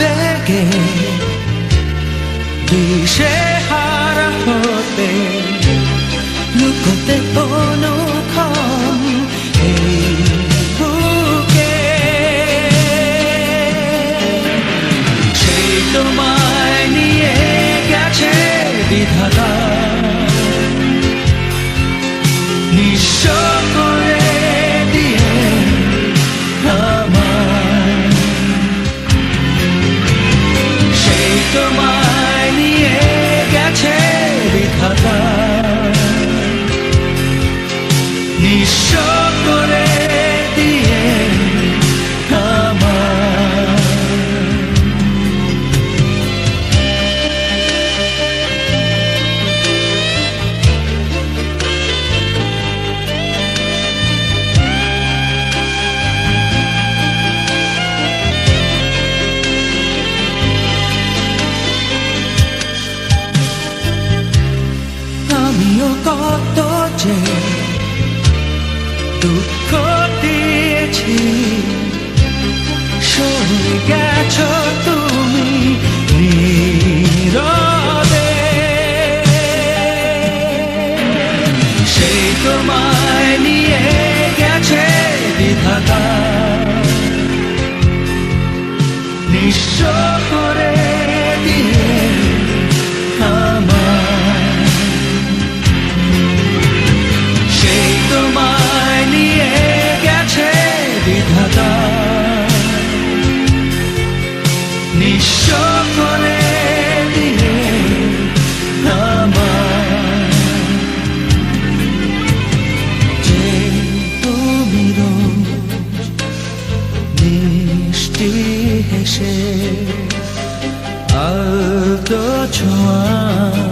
দেখে দিশে হারা হতে লুকোতে কোনো তোমায় নিয়ে গেছে বিধাতা নিশ্চয় caught the jail. মিষ্টি হেসে আলতো ছোঁয়া।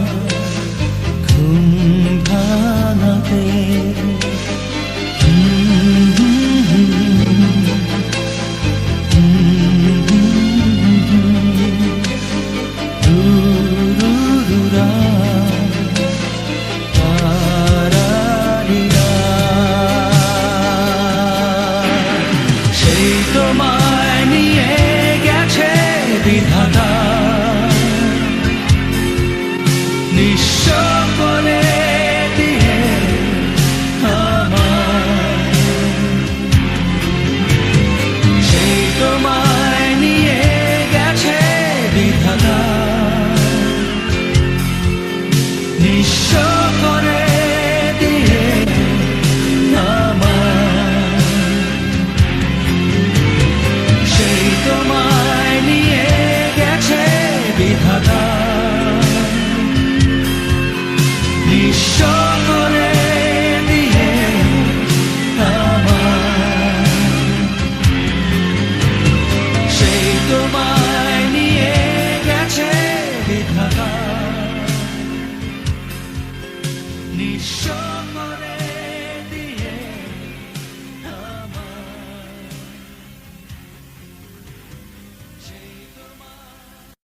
sure.